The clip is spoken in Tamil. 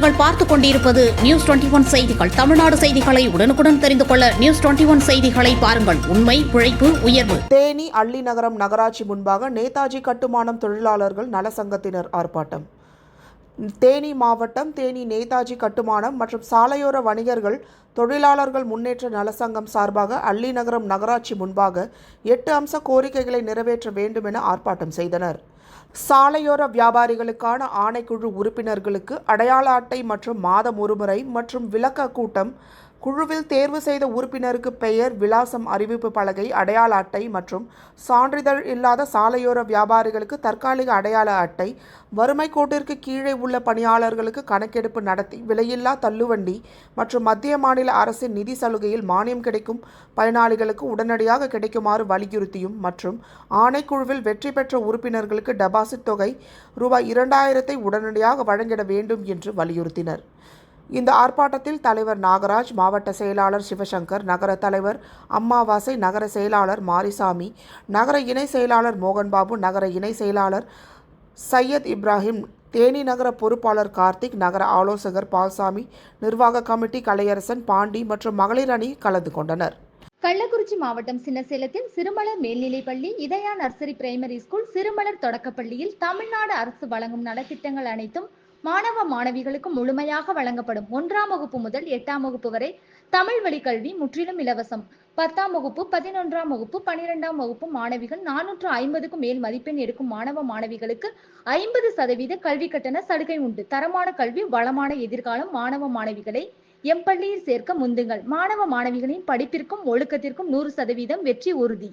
நீங்கள் பார்த்துக் கொண்டிருப்பது நியூஸ் டுவெண்டி ஒன் செய்திகள். தமிழ்நாடு செய்திகளை உடனுக்குடன் தெரிந்து கொள்ள நியூஸ் டுவெண்டி ஒன் செய்திகளை பாருங்கள். உண்மை உழைப்பு உயர்வு. தேனி அள்ளிநகரம் நகராட்சி முன்பாக நேதாஜி கட்டுமானம் தொழிலாளர்கள் நலசங்கத்தினர் ஆர்ப்பாட்டம். தேனி மாவட்டம் தேனி நேதாஜி கட்டுமானம் மற்றும் சாலையோர வணிகர்கள் தொழிலாளர்கள் முன்னேற்ற நலசங்கம் சார்பாக அள்ளிநகரம் நகராட்சி முன்பாக எட்டு அம்ச கோரிக்கைகளை நிறைவேற்ற வேண்டும் என ஆர்ப்பாட்டம் செய்தனர். சாலையோர வியாபாரிகளுக்கான ஆணைக்குழு உறுப்பினர்களுக்கு அடையாள அட்டை மற்றும் மாதம் ஒருமுறை மற்றும் விளக்க கூட்டம் குழுவில் தேர்வு செய்த உறுப்பினருக்கு பெயர் விலாசம் அறிவிப்பு பலகை அடையாள அட்டை மற்றும் சான்றிதழ் இல்லாத சாலையோர வியாபாரிகளுக்கு தற்காலிக அடையாள அட்டை வறுமை கோட்டிற்கு கீழே உள்ள பணியாளர்களுக்கு கணக்கெடுப்பு நடத்தி விலையில்லா தள்ளுவண்டி மற்றும் மத்திய மாநில அரசின் நிதி சலுகையில் மானியம் கிடைக்கும் பயனாளிகளுக்கு உடனடியாக கிடைக்குமாறு வலியுறுத்தியும் மற்றும் ஆணைக்குழுவில் வெற்றி பெற்ற உறுப்பினர்களுக்கு டெபாசிட் தொகை ரூபாய் இரண்டாயிரத்தை உடனடியாக வழங்கிட வேண்டும் என்று வலியுறுத்தினர். இந்த ஆர்ப்பாட்டத்தில் தலைவர் நாகராஜ் மாவட்ட செயலாளர் சிவசங்கர் நகர தலைவர் அம்மாவாசை நகர செயலாளர் மாரிசாமி நகர இணை செயலாளர் மோகன்பாபு நகர இணை செயலாளர் சையத் இப்ராஹிம் தேனி நகர பொறுப்பாளர் கார்த்திக் நகர ஆலோசகர் பால்சாமி நிர்வாக கமிட்டி கலையரசன் பாண்டி மற்றும் மகளிர் அணி கலந்து கொண்டனர். கள்ளக்குறிச்சி மாவட்டம் சின்னசேலத்தில் சிறுமலர் மேல்நிலைப்பள்ளி Idhaya nursery primary school Sirumalar தொடக்கப்பள்ளியில் தமிழ்நாடு அரசு வழங்கும் நலத்திட்டங்கள் அனைத்தும் மாணவ மாணவிகளுக்கு முழுமையாக வழங்கப்படும் ஒன்றாம் வகுப்பு முதல் எட்டாம் வகுப்பு வரை தமிழ் வழி கல்வி முற்றிலும் இலவசம். பத்தாம் வகுப்பு பதினொன்றாம் வகுப்பு பனிரெண்டாம் வகுப்பு மாணவிகள் நானூற்று ஐம்பதுக்கும் மேல் மதிப்பெண் எடுக்கும் மாணவ மாணவிகளுக்கு ஐம்பது சதவீத கல்வி கட்டண சலுகை உண்டு. தரமான கல்வி வளமான எதிர்காலம் மாணவ மாணவிகளை எம் பள்ளியில் சேர்க்க முந்துங்கள். மாணவ மாணவிகளின் படிப்பிற்கும் ஒழுக்கத்திற்கும் நூறு சதவீதம் வெற்றி உறுதி.